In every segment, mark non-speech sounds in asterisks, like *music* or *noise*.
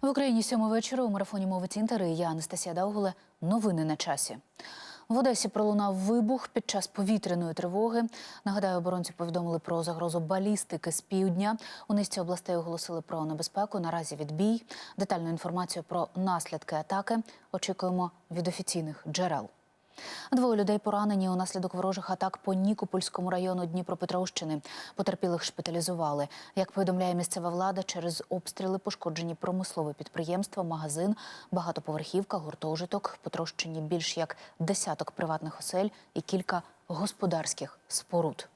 В Україні сьомий вечора у марафоні мовить інтери. Я Анастасія Даугуле. Новини на часі. В Одесі пролунав вибух під час повітряної тривоги. Нагадаю, оборонці повідомили про загрозу балістики з півдня. У низці областей оголосили про небезпеку. Наразі відбій. Детальну інформацію про наслідки атаки очікуємо від офіційних джерел. Двоє людей поранені унаслідок ворожих атак по Нікопольському району Дніпропетровщини. Потерпілих шпиталізували. Як повідомляє місцева влада, через обстріли пошкоджені промислове підприємство, магазин, багатоповерхівка, гуртожиток, потрощені більш як десяток приватних осель і кілька господарських споруд.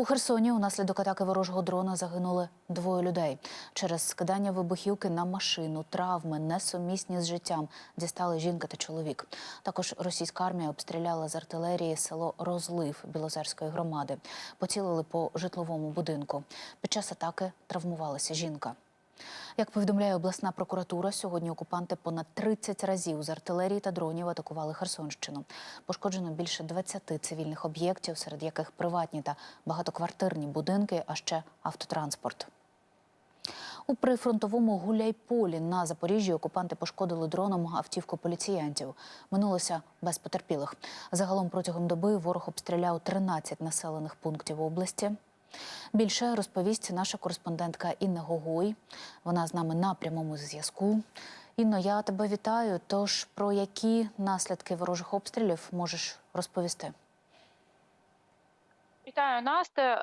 У Херсоні унаслідок атаки ворожого дрона загинули двоє людей. Через скидання вибухівки на машину, травми, несумісні з життям дістали жінка та чоловік. Також російська армія обстріляла з артилерії село Розлив Білозерської громади. Поцілили по житловому будинку. Під час атаки травмувалася жінка. Як повідомляє обласна прокуратура, сьогодні окупанти понад 30 разів з артилерії та дронів атакували Херсонщину. Пошкоджено більше 20 цивільних об'єктів, серед яких приватні та багатоквартирні будинки, а ще автотранспорт. У прифронтовому гуляйполі на Запоріжжі окупанти пошкодили дроном автівку поліціянтів. Минулося без потерпілих. Загалом протягом доби ворог обстріляв 13 населених пунктів області. Більше розповість наша кореспондентка Інна Гогой. Вона з нами на прямому зв'язку. Інно, я тебе вітаю. Тож про які наслідки ворожих обстрілів можеш розповісти? Вітаю Насте. Е,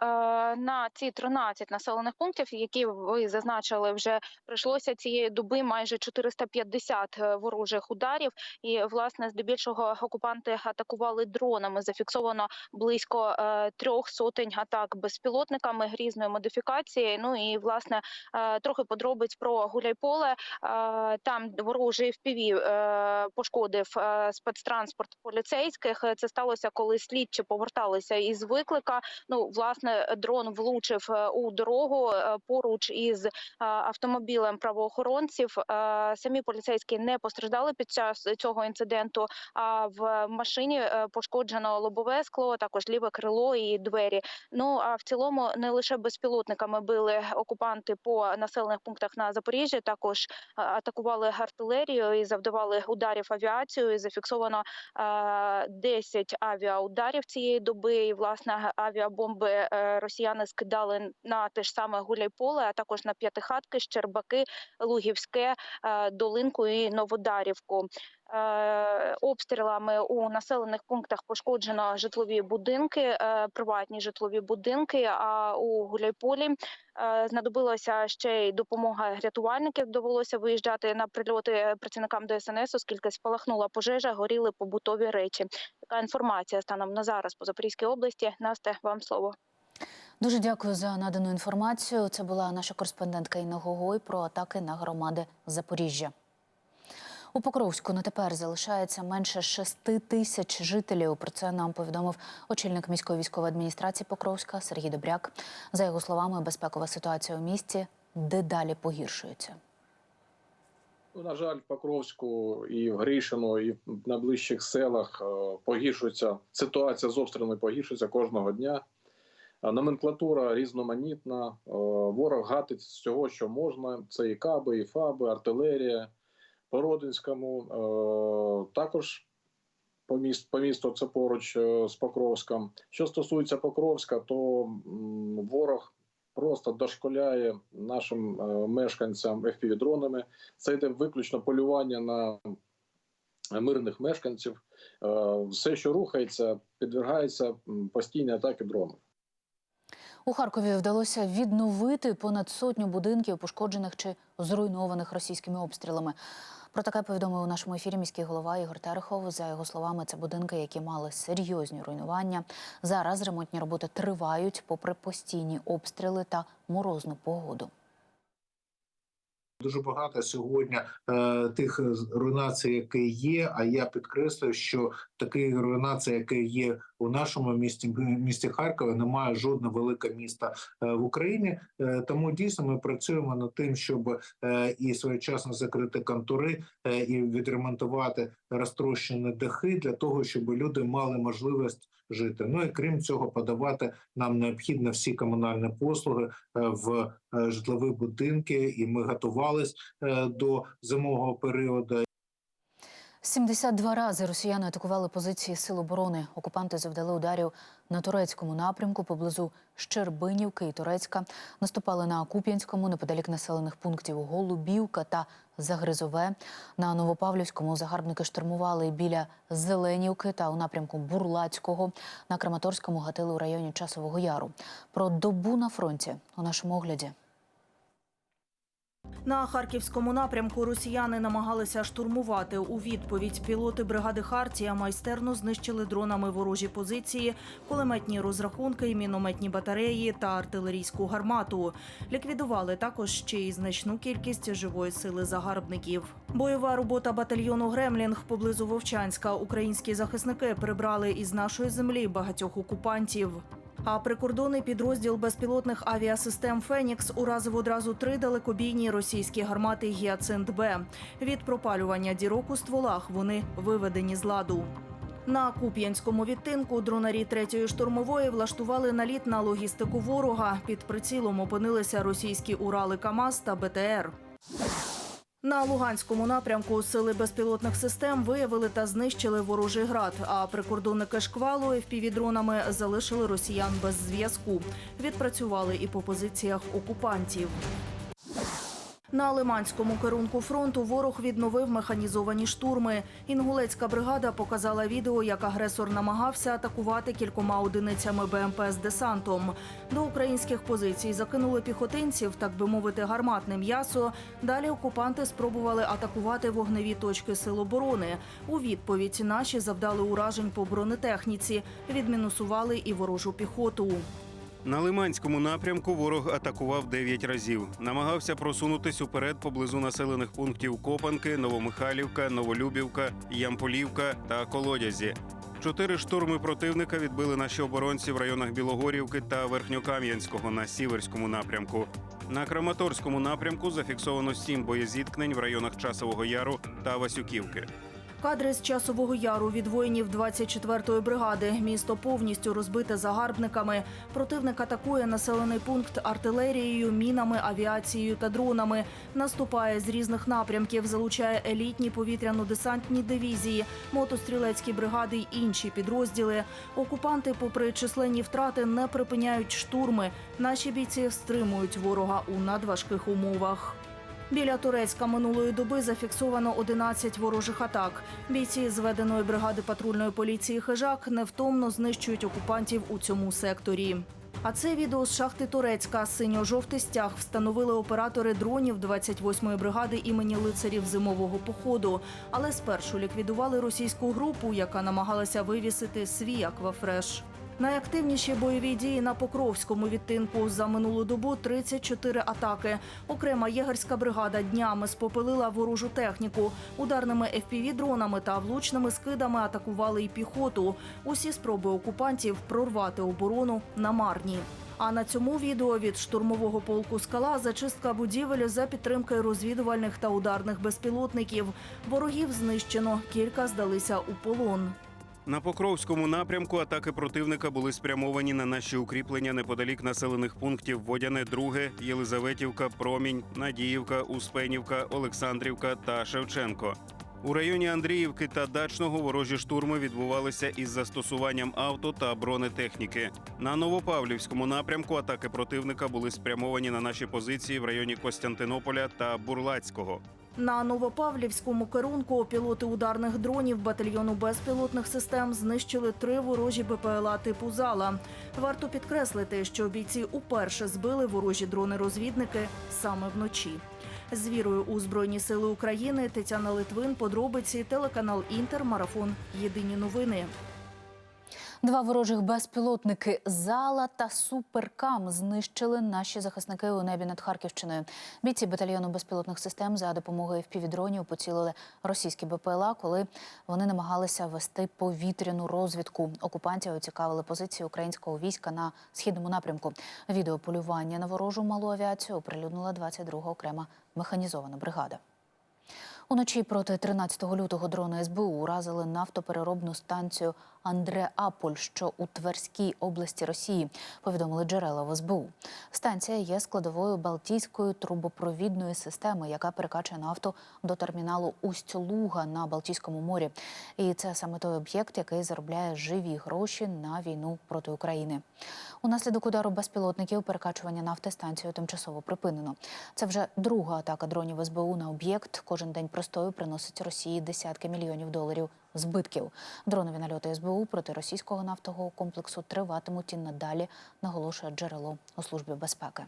На ці 13 населених пунктів, які ви зазначили, вже прийшлося цієї доби майже 450 ворожих ударів. І власне здебільшого окупанти атакували дронами. Зафіксовано близько е, трьох сотень атак безпілотниками різної модифікації. Ну і власне е, трохи подробиць про Гуляйполе. Е, Там ворожий е, пошкодив е, спецтранспорт поліцейських. Це сталося, коли слідчі поверталися із виклика. Ну, власне, дрон влучив е, у дорогу е, поруч із е, автомобілем правоохоронців. Самі поліцейські не постраждали під час цього інциденту. А в машині пошкоджено лобове скло, також ліве крило і двері. Ну а в цілому не лише безпілотниками били окупанти по населених пунктах на Запоріжжі. Також атакували артилерію і завдавали ударів авіацією. Зафіксовано е, 10 авіаударів цієї доби. І власне авіабомби е, росіяни скидали на те ж саме Гуляйполе, а також на П'ятихатки, Щербаки, Лугівське, е, Долинку і Новодарівку. Е, Обстрілами у населених пунктах пошкоджено житлові будинки, е, приватні житлові будинки. А у Гуляйполі е, знадобилася ще й допомога рятувальників. Довелося виїжджати на прильоти працівникам ДСНС, оскільки спалахнула пожежа, горіли побутові речі. Така інформація станом на зараз по Запорізькій області. Насте, вам слово. Дуже дякую за надану інформацію. Це була наша кореспондентка Інна Гогой про атаки на громади Запоріжжя. У Покровську на тепер залишається менше 6 тисяч жителів. Про це нам повідомив очільник міської військової адміністрації Покровська Сергій Добряк. За його словами, безпекова ситуація у місті дедалі погіршується. Ну, на жаль, в Покровську і в Гришино, і в найближчих селах е, погіршується ситуація з обстрілами погіршується кожного дня. Номенклатура різноманітна. е, Ворог гатить з всього, що можна. Це і каби, і фаби, артилерія. По Родинському е, також по місту, по місту це поруч е, з Покровськом. Що стосується Покровська, то ворог просто дошколяє нашим е, мешканцям FPV-дронами. Це йде виключно полювання на мирних мешканців. Все, що рухається, підвергається постійній атаки дронів. У Харкові вдалося відновити понад сотню будинків, пошкоджених чи зруйнованих російськими обстрілами. Про таке повідомив у нашому ефірі міський голова Ігор Терехов. За його словами, це будинки, які мали серйозні руйнування. Зараз ремонтні роботи тривають, попри постійні обстріли та морозну погоду. Дуже багато сьогодні е, тих руйнацій, які є. А я підкреслюю, що такі руйнації, які є у нашому місті місті Харкові немає жодного великого міста е, в Україні. Е, Тому дійсно ми працюємо над тим, щоб е, і своєчасно закрити контури і відремонтувати розтрощені дахи для того, щоб люди мали можливість жити. Ну і крім цього, подавати нам необхідно всі комунальні послуги в житлові будинки, і ми готувались е, до зимового періоду. 72 рази росіяни атакували позиції сил оборони. Окупанти завдали ударів на турецькому напрямку поблизу Щербинівки і Турецька. Наступали на Куп'янському неподалік населених пунктів Голубівка та Загризове. На Новопавлівському загарбники штурмували біля Зеленівки та у напрямку Бурлацького. На Краматорському гатили у районі Часового Яру. Про добу на фронті у нашому огляді. На харківському напрямку росіяни намагалися штурмувати. У відповідь пілоти бригади Хартія майстерно знищили дронами ворожі позиції, кулеметні розрахунки, мінометні батареї та артилерійську гармату. Ліквідували також ще й значну кількість живої сили загарбників. Бойова робота батальйону Гремлінг поблизу Вовчанська. Українські захисники прибрали із нашої землі багатьох окупантів. А прикордонний підрозділ безпілотних авіасистем Фенікс уразив одразу три далекобійні російські гармати Гіацинт Б. Від пропалювання дірок у стволах вони виведені з ладу. На Куп'янському відтинку дронарі третьої штурмової влаштували наліт на логістику ворога. Під прицілом опинилися російські Урали КАМАЗ та БТР. На Луганському напрямку сили безпілотних систем виявили та знищили ворожий град. А прикордонники шквалу FPV-дронами залишили росіян без зв'язку. Відпрацювали і по позиціях окупантів. На Лиманському керунку фронту ворог відновив механізовані штурми. Інгулецька бригада показала відео, як агресор намагався атакувати кількома одиницями БМП з десантом. До українських позицій закинули піхотинців, так би мовити, гарматне м'ясо. Далі окупанти спробували атакувати вогневі точки сил оборони. У відповідь наші завдали уражень по бронетехніці, відмінусували і ворожу піхоту. На Лиманському напрямку ворог атакував 9 разів. Намагався просунутись уперед поблизу населених пунктів Копанки, Новомихайлівка, Новолюбівка, Ямполівка та Колодязі. Чотири штурми противника відбили наші оборонці в районах Білогорівки та Верхньокам'янського на Сіверському напрямку. На Краматорському напрямку зафіксовано сім боєзіткнень в районах Часового Яру та Васюківки. Кадри з часового яру від воїнів 24-ї бригади. Місто повністю розбите загарбниками. Противник атакує населений пункт артилерією, мінами, авіацією та дронами. Наступає з різних напрямків, залучає елітні повітряно-десантні дивізії, мотострілецькі бригади й інші підрозділи. Окупанти, попри численні втрати, не припиняють штурми. Наші бійці стримують ворога у надважких умовах. Біля Турецька минулої доби зафіксовано 11 ворожих атак. Бійці зведеної бригади патрульної поліції Хижак невтомно знищують окупантів у цьому секторі. А це відео з шахти Турецька. Синьо-жовтий стяг встановили оператори дронів 28-ї бригади імені лицарів зимового походу. Але спершу ліквідували російську групу, яка намагалася вивісити свій аквафреш. Найактивніші бойові дії на Покровському відтинку за минулу добу 34 атаки. Окрема єгерська бригада днями спопилила ворожу техніку. Ударними FPV-дронами та влучними скидами атакували й піхоту. Усі спроби окупантів прорвати оборону намарні. А на цьому відео від штурмового полку скала зачистка будівель за підтримки розвідувальних та ударних безпілотників. Ворогів знищено, кілька здалися у полон. На Покровському напрямку атаки противника були спрямовані на наші укріплення неподалік населених пунктів Водяне, Друге, Єлизаветівка, Промінь, Надіївка, Успенівка, Олександрівка та Шевченко. У районі Андріївки та Дачного ворожі штурми відбувалися із застосуванням авто та бронетехніки. На Новопавлівському напрямку атаки противника були спрямовані на наші позиції в районі Костянтинополя та Бурлацького. На Новопавлівському керунку пілоти ударних дронів батальйону безпілотних систем знищили три ворожі БПЛА типу «Зала». Варто підкреслити, що бійці уперше збили ворожі дрони-розвідники саме вночі. З вірою у Збройні Сили України Тетяна Литвин, подробиці, телеканал Інтер, марафон. Єдині новини. Два ворожих безпілотники Зала та Суперкам знищили наші захисники у небі над Харківщиною. Бійці батальйону безпілотних систем за допомогою впівдронів поцілили російські БПЛА, коли вони намагалися вести повітряну розвідку. Окупантів оцікавили позиції українського війська на східному напрямку. Відео полювання на ворожу малу авіацію оприлюднила 22-га окрема механізована бригада. Уночі проти 13 лютого дрони СБУ уразили нафтопереробну станцію Андреаполь, що у Тверській області Росії, повідомили джерела в СБУ. Станція є складовою Балтійської трубопровідної системи, яка перекачує нафту до терміналу Усть-Луга на Балтійському морі. І це саме той об'єкт, який заробляє живі гроші на війну проти України. Унаслідок удару безпілотників перекачування нафти станцію тимчасово припинено. Це вже друга атака дронів СБУ на об'єкт. Кожен день простою приносить Росії десятки мільйонів доларів збитків. Дронові нальоти СБУ проти російського нафтового комплексу триватимуть і надалі, наголошує джерело у службі безпеки.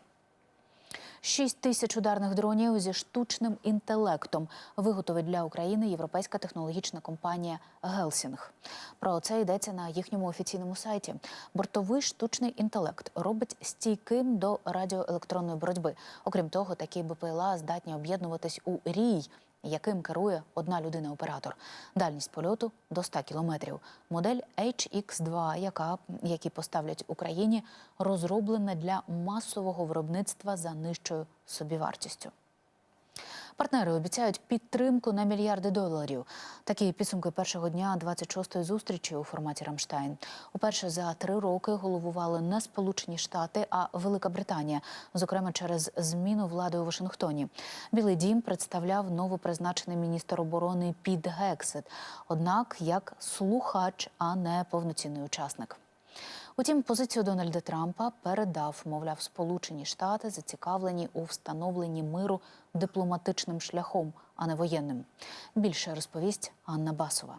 Шість тисяч ударних дронів зі штучним інтелектом виготовить для України європейська технологічна компанія Гелсінг. Про це йдеться на їхньому офіційному сайті. Бортовий штучний інтелект робить стійким до радіоелектронної боротьби. Окрім того, такі БПЛА здатні об'єднуватись у рій, яким керує одна людина-оператор. Дальність польоту до 100 кілометрів. Модель HX-2, яка які поставлять Україні, розроблена для масового виробництва за нижчою собівартістю. Партнери обіцяють підтримку на мільярди доларів. Такі підсумки першого дня 26-ї зустрічі у форматі Рамштайн. Уперше за три роки головували не Сполучені Штати, а Велика Британія, зокрема через зміну влади у Вашингтоні. Білий дім представляв новопризначений міністр оборони Піт Гексет, однак як слухач, а не повноцінний учасник. Утім, позицію Дональда Трампа передав, мовляв, Сполучені Штати зацікавлені у встановленні миру дипломатичним шляхом, а не воєнним. Більше розповість Анна Басова.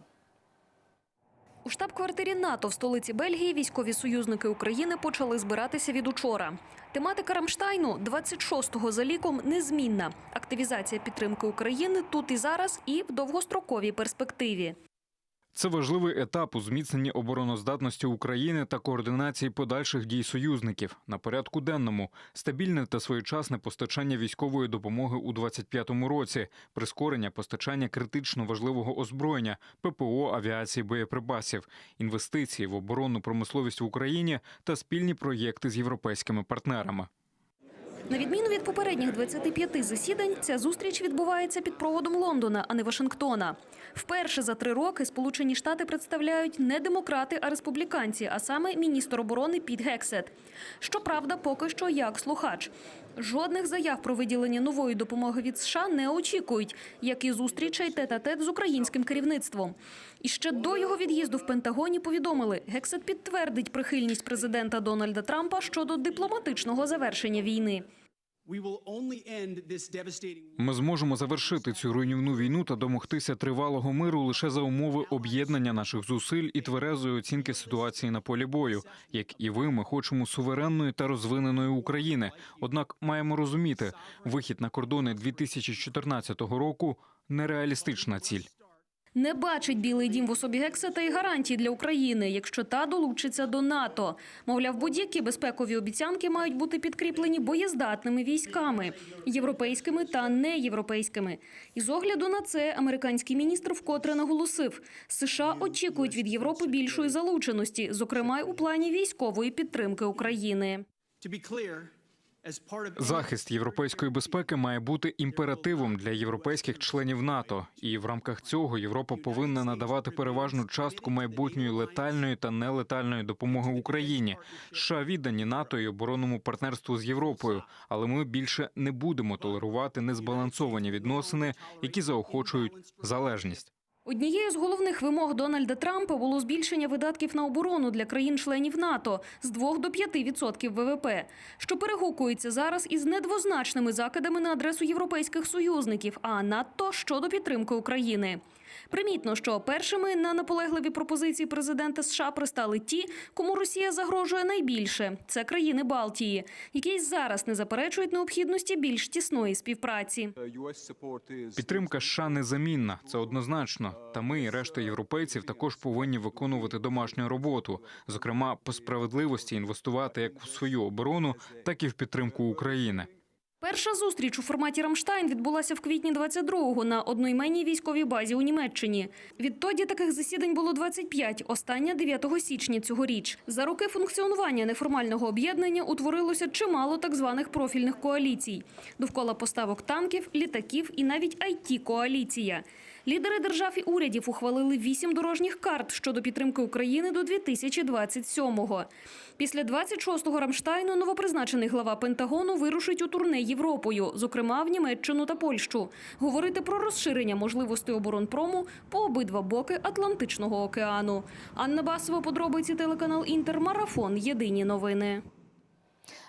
У штаб-квартирі НАТО в столиці Бельгії військові союзники України почали збиратися від учора. Тематика Рамштайну 26-го за ліком незмінна. Активізація підтримки України тут і зараз, і в довгостроковій перспективі. Це важливий етап у зміцненні обороноздатності України та координації подальших дій союзників. На порядку денному стабільне та своєчасне постачання військової допомоги у 2025 році, прискорення постачання критично важливого озброєння, ППО, авіації, боєприпасів, інвестиції в оборонну промисловість в Україні та спільні проєкти з європейськими партнерами. На відміну від попередніх 25 засідань, ця зустріч відбувається під проводом Лондона, а не Вашингтона. Вперше за три роки Сполучені Штати представляють не демократи, а республіканці, а саме міністр оборони Піт Гексет. Щоправда, поки що як слухач. Жодних заяв про виділення нової допомоги від США не очікують, як і зустрічей тет-а-тет з українським керівництвом. І ще до його від'їзду в Пентагоні повідомили, Гексет підтвердить прихильність президента Дональда Трампа щодо дипломатичного завершення війни. Ми зможемо завершити цю руйнівну війну та домогтися тривалого миру лише за умови об'єднання наших зусиль і тверезої оцінки ситуації на полі бою. Як і ви, ми хочемо суверенної та розвиненої України. Однак маємо розуміти, вихід на кордони 2014 року нереалістична ціль. Не бачить Білий дім в особі Гексета і гарантій для України, якщо та долучиться до НАТО. Мовляв, будь-які безпекові обіцянки мають бути підкріплені боєздатними військами європейськими та неєвропейськими. І з огляду на це американський міністр вкотре наголосив: США очікують від Європи більшої залученості, зокрема й у плані військової підтримки України. Захист європейської безпеки має бути імперативом для європейських членів НАТО, і в рамках цього Європа повинна надавати переважну частку майбутньої летальної та нелетальної допомоги Україні. США віддані НАТО і оборонному партнерству з Європою, але ми більше не будемо толерувати незбалансовані відносини, які заохочують залежність. Однією з головних вимог Дональда Трампа було збільшення видатків на оборону для країн-членів НАТО з 2 до 5% ВВП, що перегукується зараз із недвозначними закидами на адресу європейських союзників, а надто щодо підтримки України. Примітно, що першими на наполегливі пропозиції президента США пристали ті, кому Росія загрожує найбільше це країни Балтії, які й зараз не заперечують необхідності більш тісної співпраці. Підтримка США незамінна, це однозначно. Та ми і решта європейців також повинні виконувати домашню роботу, зокрема по справедливості інвестувати як в свою оборону, так і в підтримку України. Перша зустріч у форматі Рамштайн відбулася в квітні 22-го на одноіменній військовій базі у Німеччині. Відтоді таких засідань було 25, остання 9 січня цьогоріч. За роки функціонування неформального об'єднання утворилося чимало так званих профільних коаліцій довкола поставок танків, літаків і навіть it коаліція Лідери держав і урядів ухвалили вісім дорожніх карт щодо підтримки України до 2027-го. Після 26-го Рамштайну новопризначений глава Пентагону вирушить у турне Європою, зокрема в Німеччину та Польщу, говорити про розширення можливостей оборонпрому по обидва боки Атлантичного океану. Анна Басова, подробиці телеканал Інтер, Марафон. Єдині новини.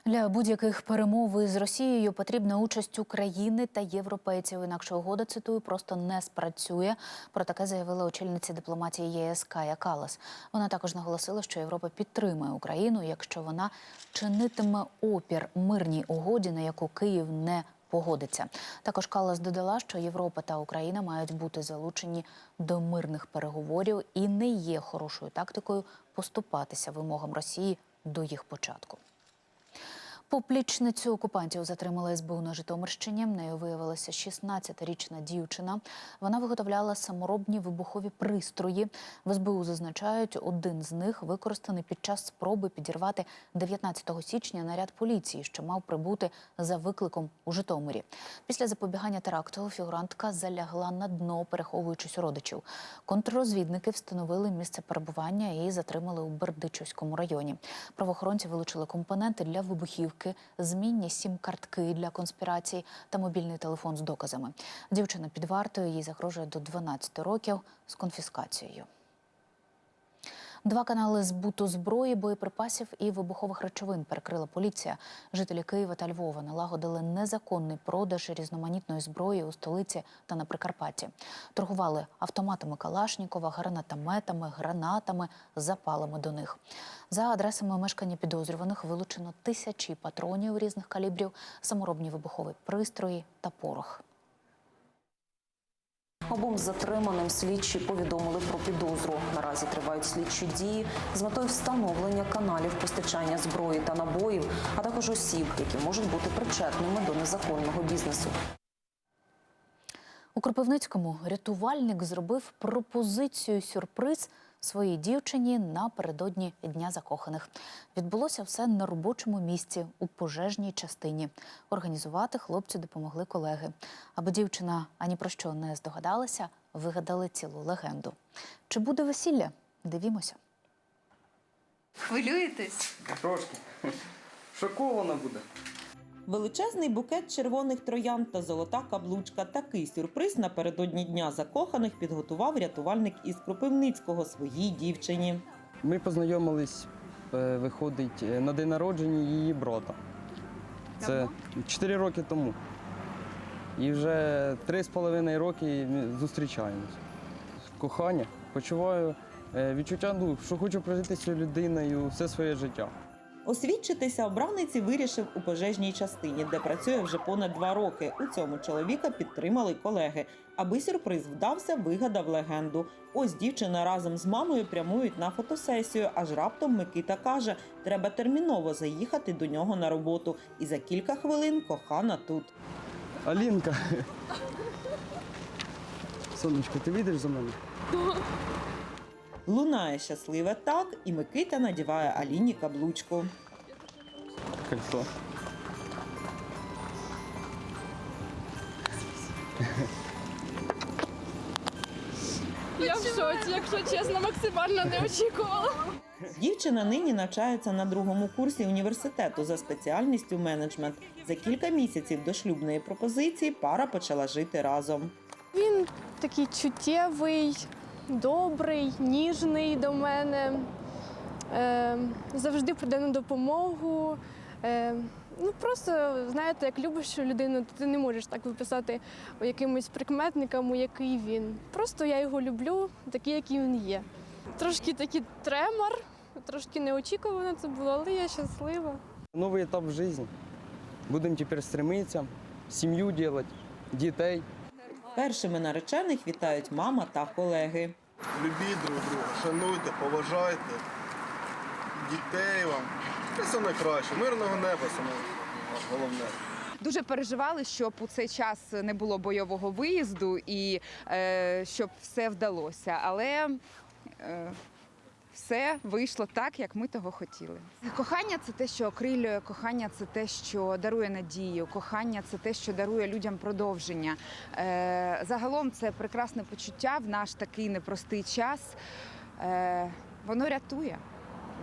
Для будь-яких перемов із Росією потрібна участь України та європейців. Інакше угода цитую просто не спрацює. Про таке заявила очільниця дипломатії ЄС Кая Калас. Вона також наголосила, що Європа підтримує Україну, якщо вона чинитиме опір мирній угоді, на яку Київ не погодиться. Також Калас додала, що Європа та Україна мають бути залучені до мирних переговорів і не є хорошою тактикою поступатися вимогам Росії до їх початку. Поплічницю окупантів затримала СБУ на Житомирщині. Нею виявилася 16-річна дівчина. Вона виготовляла саморобні вибухові пристрої. В СБУ зазначають, один з них використаний під час спроби підірвати 19 січня наряд поліції, що мав прибути за викликом у Житомирі. Після запобігання теракту фігурантка залягла на дно, переховуючись у родичів. Контррозвідники встановили місце перебування і затримали у Бердичівському районі. Правоохоронці вилучили компоненти для вибухівки, змінні сім-картки для конспірації та мобільний телефон з доказами. Дівчина під вартою їй загрожує до 12 років з конфіскацією. Два канали збуту зброї, боєприпасів і вибухових речовин перекрила поліція. Жителі Києва та Львова налагодили незаконний продаж різноманітної зброї у столиці та на Прикарпатті. Торгували автоматами Калашнікова, гранатометами, гранатами, запалами до них. За адресами мешкання підозрюваних вилучено тисячі патронів різних калібрів, саморобні вибухові пристрої та порох. Обом затриманим слідчі повідомили про підозру. Наразі тривають слідчі дії з метою встановлення каналів постачання зброї та набоїв, а також осіб, які можуть бути причетними до незаконного бізнесу. У Кропивницькому рятувальник зробив пропозицію сюрприз своїй дівчині напередодні Дня закоханих. Відбулося все на робочому місці у пожежній частині. Організувати хлопцю допомогли колеги. Аби дівчина ані про що не здогадалася, вигадали цілу легенду. Чи буде весілля? Дивімося. Хвилюєтесь? Трошки. Шокована буде. Величезний букет червоних троян та золота каблучка. Такий сюрприз напередодні дня закоханих підготував рятувальник із Кропивницького своїй дівчині. Ми познайомились, е, виходить, е, на день народження її брата. Це 4 роки тому. І вже 3,5 роки ми зустрічаємось. Кохання. Почуваю е, відчуття, ну, що хочу прожити з цією людиною все своє життя. Освідчитися обраниці вирішив у пожежній частині, де працює вже понад два роки. У цьому чоловіка підтримали колеги. Аби сюрприз вдався, вигадав легенду. Ось дівчина разом з мамою прямують на фотосесію. Аж раптом Микита каже, треба терміново заїхати до нього на роботу. І за кілька хвилин кохана тут. Алінка. Сонечко, ти вийдеш за мене? *laughs* Лунає щасливе так, і Микита надіває Аліні каблучку. Кольцо. Я в шоці, якщо чесно, максимально не очікувала. Дівчина нині навчається на другому курсі університету за спеціальністю менеджмент. За кілька місяців до шлюбної пропозиції пара почала жити разом. Він такий чуттєвий, добрий, ніжний до мене. Е, завжди прийде на допомогу. Е, ну просто знаєте, як любиш людину, то ти не можеш так виписати якимось прикметникам, який він. Просто я його люблю, такий, який він є. Трошки такий тремор, трошки неочікувано це було, але я щаслива. Новий етап в житті. Будемо тепер стремитися, сім'ю робити, дітей. Першими наречених вітають мама та колеги. Любіть друг друга, шануйте, поважайте дітей вам. Це все найкраще. Мирного неба саме головне. Дуже переживали, щоб у цей час не було бойового виїзду і е, щоб все вдалося. Але е, все вийшло так, як ми того хотіли. Кохання це те, що окрилює, кохання це те, що дарує надію, кохання це те, що дарує людям продовження. Е, загалом це прекрасне почуття в наш такий непростий час. Е, воно рятує.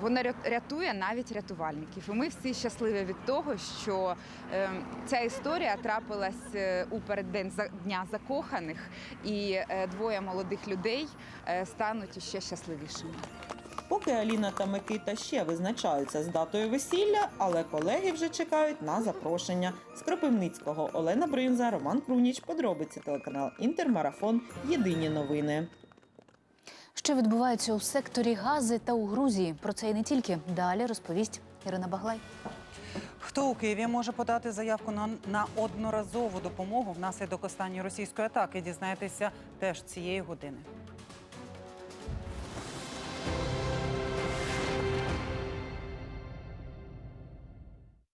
Воно рятує навіть рятувальників. І ми всі щасливі від того, що е, ця історія трапилась е, у переддень дня закоханих, і е, двоє молодих людей е, стануть іще щасливішими. Поки Аліна та Микита ще визначаються з датою весілля, але колеги вже чекають на запрошення. З Кропивницького Олена Бринза, Роман Круніч, подробиці телеканал Інтермарафон. Єдині новини. Що відбувається у секторі Гази та у Грузії? Про це і не тільки. Далі розповість Ірина Баглай. Хто у Києві може подати заявку на, на одноразову допомогу внаслідок останньої російської атаки? Дізнаєтеся теж цієї години.